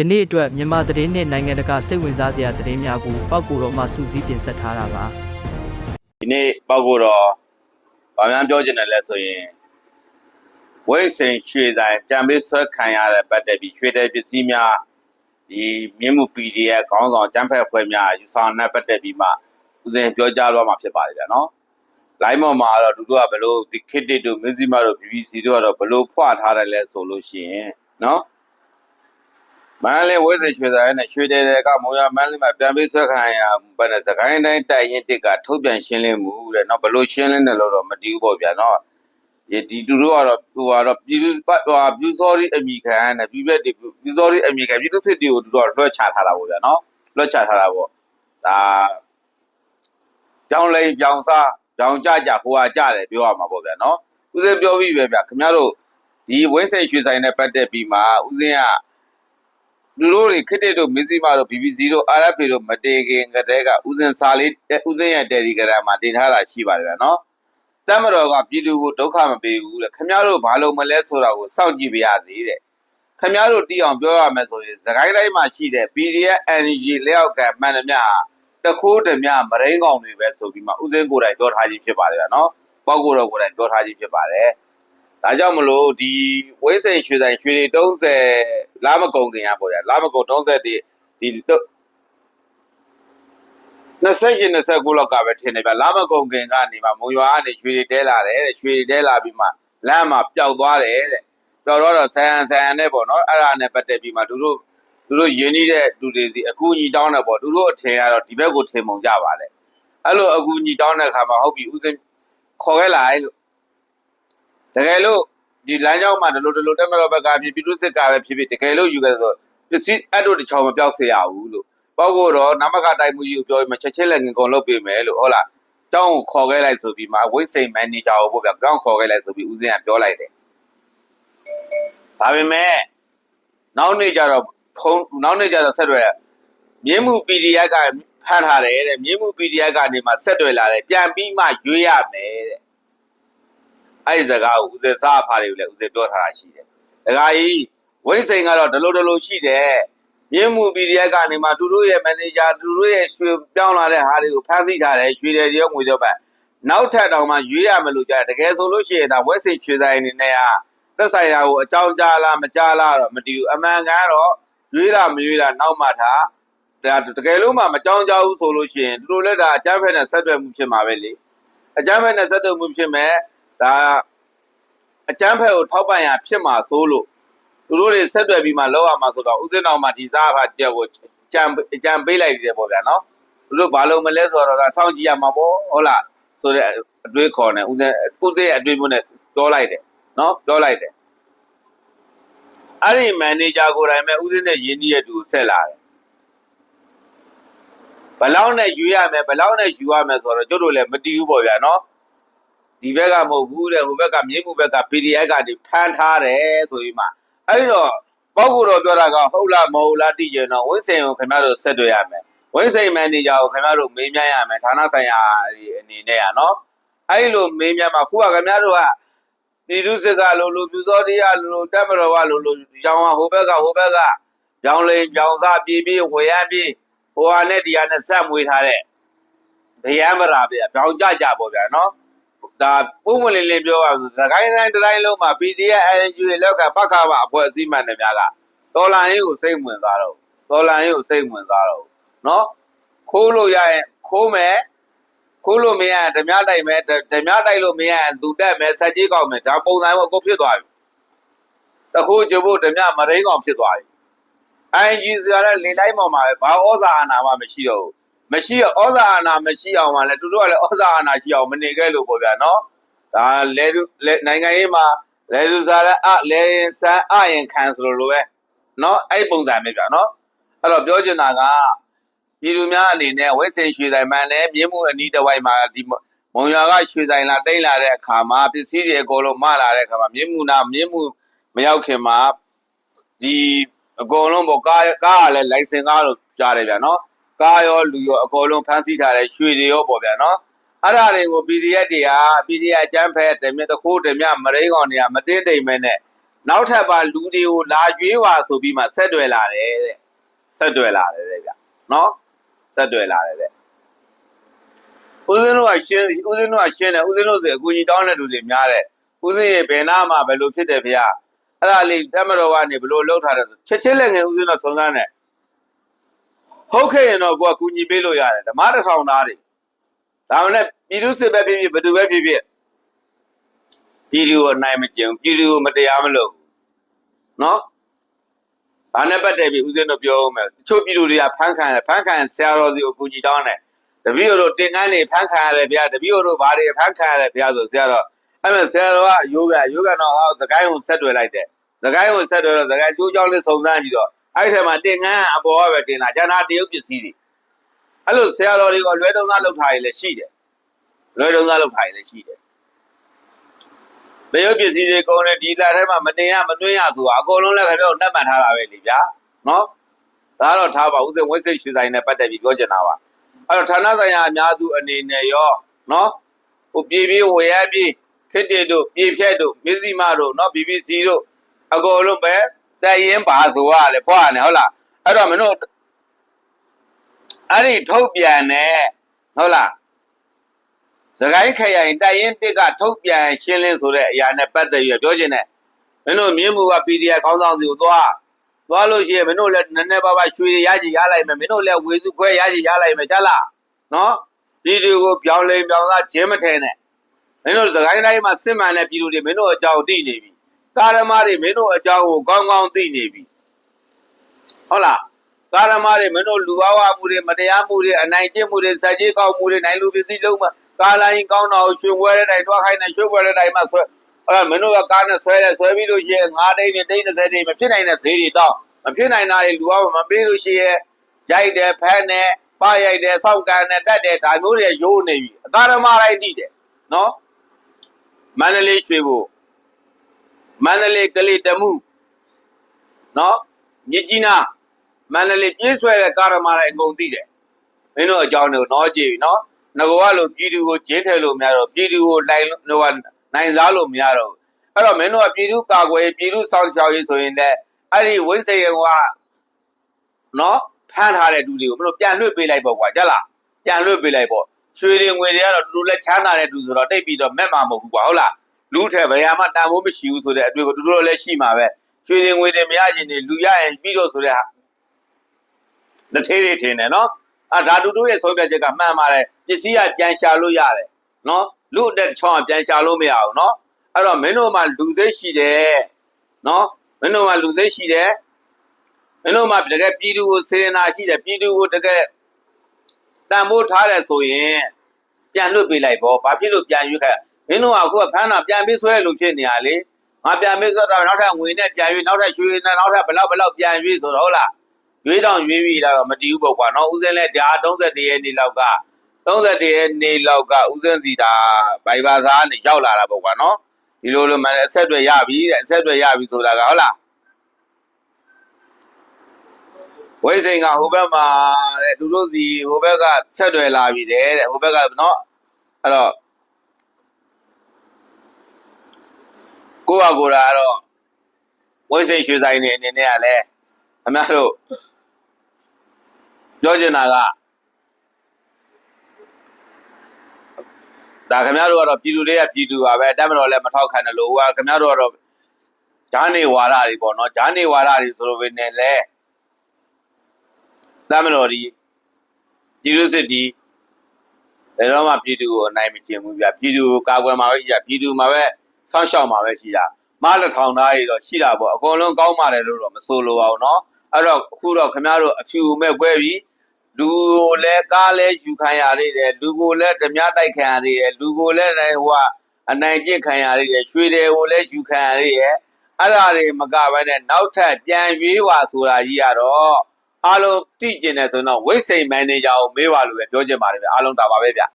ယနေ့အတွက်မြန်မာသတင်းနဲ့နိုင်ငံတကာစိတ်ဝင်စားစရာသတင်းများကိုပောက်ကိုတော့မှစူးစီးတင်ဆက်ထားတာပါဒီနေ့ပောက်ကိုတော့ဗာများပြောချင်တယ်လဲဆိုရင်ဝိတ်စိန်ရွှေဆိုင်ပြန်ပြီးဆွဲခံရတဲ့ပတ်သက်ပြီးရွှေတဲ့ပစ္စည်းများဒီမြင်းမှု PDF ခေါင်းဆောင်ကျန်းဖက်ဖွဲ့များယူဆောင်တဲ့ပတ်သက်ပြီးမှဦးစင်ပြောကြားတော့မှာဖြစ်ပါတယ်ဗျာနော်။ line ပေါ်မှာတော့သူတို့ကဘလို့ဒီ kit တို့ music မတို့ BBC တို့ကတော့ဘလို့ဖွာထားတယ်လဲဆိုလို့ရှိရင်နော် မန္တလေးဝိသေရွှေဆိုင်နဲ့ရွှေတဲကမုံရမန္တလေးမှာပြန်ပြီးဆွဲခံရဘယ်နဲ့သခိုင်းတိုင်းတိုက်ရင်တစ်ကထုတ်ပြန်ရှင်းလင်းမှုတဲ့နော်ဘလို့ရှင်းလင်းတယ်လို့တော့မတည်ဘူးပေါ့ဗျာနော်ဒီဒီသူတို့ကတော့သူကတော့ပြည်သူပတ်ဟိုပြူစောရီအမိခံနဲ့ပြည်သက်တွေပြူစောရီအမိခံပြည်သူစစ်တွေကိုသူတို့ကလွှတ်ချထားတာပေါ့ဗျာနော်လွှတ်ချထားတာပေါ့ဒါကြောင်းလိန်ကြောင်စားကြောင်ကြကြဟိုဟာကြတယ်ပြောရမှာပေါ့ဗျာနော်ဦးစင်းပြောပြီးပဲဗျာခင်ဗျားတို့ဒီဝင်းစိန်ရွှေဆိုင်နဲ့ပတ်သက်ပြီးမှဦးစင်းက သူတို့တွေခစ်တဲ့တို့မစ္စည်းမတို့ BBC တို့ RFA တို့မတေခင်ကတည်းကဥစဉ်စာလေးဥစဉ်ရဲ့ Telegram မှာတင်ထားတာရှိပါတယ်ဗျာနော်တမတော်ကပြည်သူကိုဒုက္ခမပေးဘူးတဲ့ခင်ဗျားတို့ဘာလို့မလဲဆိုတာကိုစောင့်ကြည့်ပါရစေတဲ့ခင်ဗျားတို့တီးအောင်ပြောရမယ်ဆိုရင်သခိုင်းတိုင်းမှာရှိတဲ့ PDF Energy လျောက်ကမှန်သမျှတခိုးတမျှမရင်းကောင်တွေပဲဆိုပြီးမှဥစဉ်ကိုယ်တိုင်ပြောထားခြင်းဖြစ်ပါတယ်ဗျာနော်ပေါက်ကိုတော့ကိုယ်တိုင်ပြောထားခြင်းဖြစ်ပါတယ် ဒါကြောင့်မလို့ဒီဝိစိန်ရွှေဆိုင်ရွှေတွေ30လာမကုံခင်ရပေါ့ဗျာလာမကုံ30ဒီဒီ28 29လောက်ကပဲထင်တယ်ဗျာလာမကုံခင်ကနေမှမုံရွာကနေရွှေတွေတဲလာတယ်တဲ့ရွှေတွေတဲလာပြီးမှလမ်းမှာပျောက်သွားတယ်တဲ့ပျောက်တော့တော့ဆန်ဆန်နဲ့ပေါ့နော်အဲ့ဒါနဲ့ပတ်သက်ပြီးမှသူတို့သူတို့ယဉ်နေတဲ့လူတွေစီအကူအညီတောင်းတယ်ပေါ့သူတို့အထင်ကတော့ဒီဘက်ကိုထင်ပုံကြပါလေအဲ့လိုအကူအညီတောင်းတဲ့အခါမှာဟုတ်ပြီဥစဉ်ခေါ်ခဲ့လိုက်လို့ တကယ်လို့ဒီလမ်းကြောင်းမှာဒီလိုဒီလိုတက်မတော်ဘက်ကဖြစ်ပြည်သူစစ်ကပဲဖြစ်ဖြစ်တကယ်လို့ယူခဲ့ဆိုပစ္စည်းအဲ့တို့တစ်ချောင်းမပြောက်စေရဘူးလို့ပေါ့ကိုတော့နမကတိုက်မှုကြီးကိုပြောပြီးမှချက်ချင်းလက်ငင်ကုန်လုပ်ပေးမယ်လို့ဟုတ်လားတောင်းကိုခေါ်ခဲ့လိုက်ဆိုပြီးမှဝိတ်စိန်မန်နေဂျာကိုပေါ့ဗျကောင်းခေါ်ခဲ့လိုက်ဆိုပြီးဦးစင်းကပြောလိုက်တယ်ဒါပေမဲ့နောက်နေ့ကျတော့ဖုန်းနောက်နေ့ကျတော့ဆက်တွေ့မြင်းမှု PDF ကဖမ်းထားတယ်တဲ့မြင်းမှု PDF ကနေမှဆက်တွေ့လာတယ်ပြန်ပြီးမှရွေးရမယ်တဲ့ အဲ့ဒီစကားကိုဦးစေစားအဖားတွေကိုလည်းဦးစေပြောထားတာရှိတယ်။ဒကာကြီးဝိတ်စိန်ကတော့ဒလိုဒလိုရှိတယ်။ရင်းမှု PDF ကနေမှသူတို့ရဲ့မန်နေဂျာသူတို့ရဲ့ရွှေပြောင်းလာတဲ့ဟာတွေကိုဖမ်းဆီးထားတယ်ရွှေတယ်ရောငွေတော့ပဲနောက်ထပ်တောင်မှရွေးရမလို့ကြားတယ်တကယ်ဆိုလို့ရှိရင်ဒါဝက်စိတ်ရွှေဆိုင်အနေနဲ့ကသက်ဆိုင်ရာကိုအကြောင်းကြားလားမကြားလားတော့မတည်ဘူးအမှန်ကန်တော့ရွေးတာမရွေးတာနောက်မှထားဒါတကယ်လို့မှမကြောင်းကြဘူးဆိုလို့ရှိရင်သူတို့လည်းဒါအကြမ်းဖက်နဲ့ဆက်သွယ်မှုဖြစ်မှာပဲလေအကြမ်းဖက်နဲ့ဆက်သွယ်မှုဖြစ်မဲ့ ဒါအကျန်းဖက်ကိုထောက်ပံ့ရဖြစ်မှာစိုးလို့သူတို့တွေဆက်သွယ်ပြီးမှလောက်ရမှာဆိုတော့ဥစဉ်တော်မှာဒီစားဖတ်တက်ကိုကြံကြံပေးလိုက်တယ်ပေါ့ဗျာနော်သူတို့ဘာလို့မလဲဆိုတော့စောင့်ကြည့်ရမှာပေါ့ဟုတ်လားဆိုတဲ့အတွေးခေါ်နေဥစဉ်ဥစဉ်အတွေးမျိုးနဲ့ပြောလိုက်တယ်နော်ပြောလိုက်တယ်အဲ့ဒီမန်နေဂျာကိုယ်တိုင်ပဲဥစဉ်နဲ့ရင်းနှီးရတူဆက်လာတယ်ဘလောက်နဲ့ယူရမယ်ဘလောက်နဲ့ယူရမယ်ဆိုတော့ကျတို့လည်းမတီးဘူးပေါ့ဗျာနော် ဒီဘက်ကမဟုတ်ဘူးတဲ့ဟိုဘက်ကမြေမှုဘက်က PDF ကနေဖမ်းထားတယ်ဆိုပြီးမှအဲ့တော့ပေါက်ကိုတော့ပြောတာကဟုတ်လားမဟုတ်လားသိကြတော့ဝင်းစိန်ကိုခင်ဗျားတို့ဆက်တွေ့ရမယ်ဝင်းစိန်မန်နေဂျာကိုခင်ဗျားတို့မေးမြန်းရမယ်ဌာနဆိုင်ရာအနေနဲ့อ่ะเนาะအဲ့လိုမေးမြန်းမှာခုကခင်ဗျားတို့ကပြည်သူစစ်ကလိုလိုပြူစောတရားလိုလိုတက်မတော်ကလိုလိုကြောင်ဟိုဘက်ကဟိုဘက်ကကြောင်လိန်ကြောင်စားပြေးပြေးဝေရပြေးဟိုဟာနဲ့ဒီဟာနဲ့ဆက်မွေးထားတဲ့ဗယံမရာပြပြောင်းကြကြပေါ့ဗျာเนาะ ဒါပုံမလင်းလင်းပြောရဆိုသခိုင်းတိုင်းတိုင်းလုံးမှာ PDF NGO တွေလောက်ကပက္ခပါအဖွဲ့အစည်းမှန်တယ်များကတော်လန်ရေးကိုစိတ်ဝင်သွားတော့တော်လန်ရေးကိုစိတ်ဝင်သွားတော့နော်ခိုးလို့ရရင်ခိုးမယ်ခိုးလို့မရရင်ဓမြတိုက်မယ်ဓမြတိုက်လို့မရရင်သူတက်မယ်ဆက်ကြီးကောက်မယ်ဒါပုံစံကိုအခုဖြစ်သွားပြီတခိုးကြဖို့ဓမြမရင်းကောင်ဖြစ်သွားပြီ ING စရာလည်းလေလိုက်ပေါ်မှာပဲဘာဩဇာအာဏာမှမရှိတော့ဘူး မရှိရဩဇာအာဏာမရှိအောင်မှလည်းသူတို့ကလည်းဩဇာအာဏာရှိအောင်မနေခဲ့လို့ပေါ့ဗျာနော်ဒါလဲလူလဲနိုင်ငံရေးမှာလဲလူစားလဲအလဲရင်စမ်းအရင်ခံဆိုလိုလိုပဲနော်အဲ့ပုံစံပဲဗျာနော်အဲ့တော့ပြောချင်တာကပြည်သူများအနေနဲ့ဝိစင်ရွှေဆိုင်မှန်တယ်မြင်းမှုအနီးတစ်ဝိုက်မှာဒီမုံရွာကရွှေဆိုင်လာတိတ်လာတဲ့အခါမှာပစ္စည်းတွေအကုန်လုံးမလာတဲ့အခါမှာမြင်းမှုနာမြင်းမှုမရောက်ခင်မှာဒီအကုန်လုံးပေါ့ကားကားကလည်းလိုင်စင်ကားလို့ကြားတယ်ဗျာနော် ကားရောလူရောအကုန်လုံးဖမ်းဆီးထားတဲ့ရွှေတွေရောပေါ့ဗျာနော်အဲ့ဒါတွေကို PDF တွေက PDF အကျန်းဖက်တမြတ်တခိုးတမြမရိန်းကောင်တွေကမတင်းတိမ်မဲနဲ့နောက်ထပ်ပါလူတွေကိုလာရွေးပါဆိုပြီးမှဆက်တွယ်လာတယ်တဲ့ဆက်တွယ်လာတယ်တဲ့ဗျနော်ဆက်တွယ်လာတယ်တဲ့ဦးဇင်းတို့ကရှင်းဦးဇင်းတို့ကရှင်းတယ်ဦးဇင်းတို့ဆိုအကူကြီးတောင်းတဲ့လူတွေများတယ်ဦးဇင်းရဲ့ဘယ်နာမှာဘယ်လိုဖြစ်တယ်ဗျာအဲ့ဒါလေးတမတော်ကနေဘယ်လိုလှုပ်ထားတယ်ချက်ချင်းလက်ငယ်ဦးဇင်းတို့စုံစမ်းတယ် ဟုတ်ခဲ့ရင်တော့ကိုကကူညီပေးလို့ရတယ်ဓမ္မတစ်ဆောင်သားတွေဒါမှလည်းပြည်သူစစ်ပဲဖြစ်ဖြစ်ဘယ်သူပဲဖြစ်ဖြစ်ပြည်သူကိုအနိုင်မကျင်ဘူးပြည်သူကိုမတရားမလုပ်ဘူးနော်ဘာနဲ့ပတ်သက်ပြီးဦးဇင်းတို့ပြောအောင်မယ်တချို့ပြည်သူတွေကဖမ်းခံတယ်ဖမ်းခံဆရာတော်စီကိုကူညီတောင်းတယ်တပည့်တော်တို့တင်ကန်းတွေဖမ်းခံရတယ်ဗျာတပည့်တော်တို့ဘာတွေဖမ်းခံရတယ်ဗျာဆိုဆရာတော်အဲ့မဲ့ဆရာတော်ကယောဂယောဂတော့ဟောသကိုင်းကိုဆက်တွေ့လိုက်တယ်သကိုင်းကိုဆက်တွေ့တော့သကိုင်းကျိုးကြောင်းလေးစုံစမ်းကြည့်တော့ အဲ့ဒီထဲမှာတင်ကန်းအပေါ်ကပဲတင်လာကျန်တာတရုပ်ပစ္စည်းတွေအဲ့လိုဆရာတော်တွေကလွဲတုံးသားလောက်ထားရလည်းရှိတယ်လွဲတုံးသားလောက်ထားရလည်းရှိတယ်တရုပ်ပစ္စည်းတွေကုန်တယ်ဒီလက်ထဲမှာမတင်ရမတွင်းရဆိုတာအကုန်လုံးလည်းခင်ဗျားတို့နှက်မှန်ထားတာပဲလေဗျာနော်ဒါကတော့ထားပါဦးစင်ဝိစိတ်ရွှေဆိုင်နဲ့ပတ်သက်ပြီးပြောချင်တာပါအဲ့တော့ဌာနဆိုင်ရာအများစုအနေနဲ့ရောနော်ဟိုပြည်ပြည်ဝရပြည်ခစ်တေတို့ပြည်ဖြတ်တို့မစ္စည်းမတို့နော် BBC တို့အကုန်လုံးပဲ တက်ရင်ပါဆိုရလေဖွာနေဟုတ်လားအဲ့တော့မင်းတို့အဲ့ဒီထုတ်ပြန်နေဟုတ်လားသခိုင်းခရိုင်တိုက်ရင်တစ်ကထုတ်ပြန်ရှင်းလင်းဆိုတဲ့အရာနဲ့ပတ်သက်ပြီးပြောချင်တယ်မင်းတို့မြင်းမူက PDF ခေါင်းဆောင်စီကိုသွားသွားလို့ရှိရင်မင်းတို့လည်းနည်းနည်းပါးပါးရွှေရရကြီးရလိုက်မယ်မင်းတို့လည်းဝေစုခွဲရကြီးရလိုက်မယ်ကြားလားနော်ဒီဒီကိုပြောင်းလဲပြောင်းသားဂျင်းမထဲနဲ့မင်းတို့သခိုင်းတိုင်းမှာစစ်မှန်တဲ့ပြည်သူတွေမင်းတို့အကြောင်းသိနေပြီ ကာရမတွေမင်းတို့အကြောင်းကိုကောင်းကောင်းသိနေပြီဟုတ်လားကာရမတွေမင်းတို့လူဝဝမှုတွေမတရားမှုတွေအနိုင်ကျင့်မှုတွေစက်ကြီးကောက်မှုတွေနိုင်လူပစ္စည်းလုံးမှာကားလိုင်းကောင်းတော့ရွှေဝဲတဲ့တိုင်တွားခိုင်းတဲ့ရွှေဝဲတဲ့တိုင်မှာဆွဲအဲ့ဒါမင်းတို့ကကားနဲ့ဆွဲတယ်ဆွဲပြီးလို့ရှိရင်9တိန်းနဲ့တိန်း30တိန်းမဖြစ်နိုင်တဲ့ဈေးတွေတော့မဖြစ်နိုင်တာတွေလူကမပေးလို့ရှိရင်ရိုက်တယ်ဖမ်းတယ်ပါရိုက်တယ်စောက်ကန်တယ်တက်တယ်ဒါမျိုးတွေရိုးနေပြီအကာရမတိုင်းတိတယ်နော်မန္တလေးရွှေဘို မန္တလေးကလေးတမှုနော်မြစ်ကြီးနားမန္တလေးပြေးဆွဲတဲ့ကာရမတိုင်းအကုန်သိတယ်မင်းတို့အကြောင်းတွေကိုတော့ကြည့်ပြီနော်ငကောကလို့ပြည်သူကိုဂျင်းထဲလို့မရတော့ပြည်သူကိုနိုင်ဟိုကနိုင်စားလို့မရတော့ဘူးအဲ့တော့မင်းတို့ကပြည်သူကာကွယ်ရေးပြည်သူစောင့်ရှောက်ရေးဆိုရင်လည်းအဲ့ဒီဝိစေယကနော်ဖမ်းထားတဲ့လူတွေကိုမင်းတို့ပြန်လွှတ်ပေးလိုက်ပေါ့ကွာကြက်လားပြန်လွှတ်ပေးလိုက်ပေါ့ရွှေတွေငွေတွေကတော့တူတူလက်ချမ်းသာတဲ့လူဆိုတော့တိတ်ပြီးတော့မက်မှာမဟုတ်ဘူးကွာဟုတ်လား လူထဲဘယ်ဟာမှတန်ဖိုးမရှိဘူးဆိုတဲ့အတွေ့ကိုတူတူလည်းရှိမှာပဲရွှေတွေငွေတွေမရရင်နေလူရရင်ပြီးတော့ဆိုတဲ့ဟာလက်သေးတွေထင်တယ်နော်အာဒါတူတူရဲ့ဆုံးဖြတ်ချက်ကမှန်ပါတယ်ပစ္စည်းကပြန်ရှာလို့ရတယ်နော်လူအတက်ချောင်းကပြန်ရှာလို့မရဘူးနော်အဲ့တော့မင်းတို့မှလူသိရှိတယ်နော်မင်းတို့မှလူသိရှိတယ်မင်းတို့မှတကယ်ပြည်သူကိုစေရနာရှိတယ်ပြည်သူကိုတကယ်တန်ဖိုးထားတယ်ဆိုရင်ပြန်လွတ်ပေးလိုက်ပေါ့ဘာဖြစ်လို့ပြန်ရွေးခဲ့ မင်းတို့ကအခုကဖမ်းတာပြန်ပြီးဆွဲလို့ဖြစ်နေရလေငါပြန်ပြီးဆွဲတော့နောက်ထပ်ငွေနဲ့ပြန်ရွေးနောက်ထပ်ရွှေနဲ့နောက်ထပ်ဘလောက်ဘလောက်ပြန်ရွေးဆိုတော့ဟုတ်လားရွေးတောင်ရွေးပြီလားတော့မတည်ဘူးပေါ့ကွာနော်ဦးစင်းလဲဒါ31ရက်နေ့လောက်က31ရက်နေ့လောက်ကဦးစင်းစီတာဘိုင်ဘာသာကနေရောက်လာတာပေါ့ကွာနော်ဒီလိုလိုမှအဆက်တွေရပြီတဲ့အဆက်တွေရပြီဆိုတာကဟုတ်လားဝိစိန်ကဟိုဘက်မှာတဲ့သူတို့စီဟိုဘက်ကဆက်တွေလာပြီတဲ့တဲ့ဟိုဘက်ကနော်အဲ့တော့ ကိုကကိုရာကတော့ဝိစိန်ရွှေဆိုင်နေအနေနဲ့ကလည်းအများတို့ပြောချင်တာကဒါခင်ဗျားတို့ကတော့ပြည်သူတွေကပြည်သူပါပဲတက်မတော်လည်းမထောက်ခံတယ်လို့ဟိုကခင်ဗျားတို့ကတော့ဂျာနေဝါဒတွေပေါ့နော်ဂျာနေဝါဒတွေဆိုလိုပဲနဲ့လဲတက်မတော်ဒီပြည်သူစစ်ဒီဘယ်တော့မှပြည်သူကိုအနိုင်မကျင်ဘူးဗျပြည်သူကိုကာကွယ်မှာပဲရှိတာပြည်သူမှာပဲ ဆောင်းရှောက်မှာပဲရှိတာမလက်ထောင်သားတွေတော့ရှိတာပေါ့အကုန်လုံးကောင်းပါတယ်လို့တော့မဆိုလိုပါဘူးเนาะ အဲ့တော့အခုတော့ခင်ဗျားတို့အဖြူမဲ့ကွဲပြီလူကိုလည်းကားလည်းယူခံရသေးတယ်လူကိုလည်းဓမြတိုက်ခံရသေးတယ်လူကိုလည်းလည်းဟိုကအနိုင်ကျင့်ခံရသေးတယ်ရွှေတွေကိုလည်းယူခံရသေးတယ်အဲ့ဒါတွေမကဘဲနဲ့နောက်ထပ်ပြန်ရွေးပါဆိုတာကြီးကတော့အားလုံးသိကျင်တယ်ဆိုတော့ဝိတ်စိန်မန်နေဂျာကိုမေးပါလို့ပဲပြောချင်ပါတယ်ဗျအားလုံးဒါပါပဲဗျ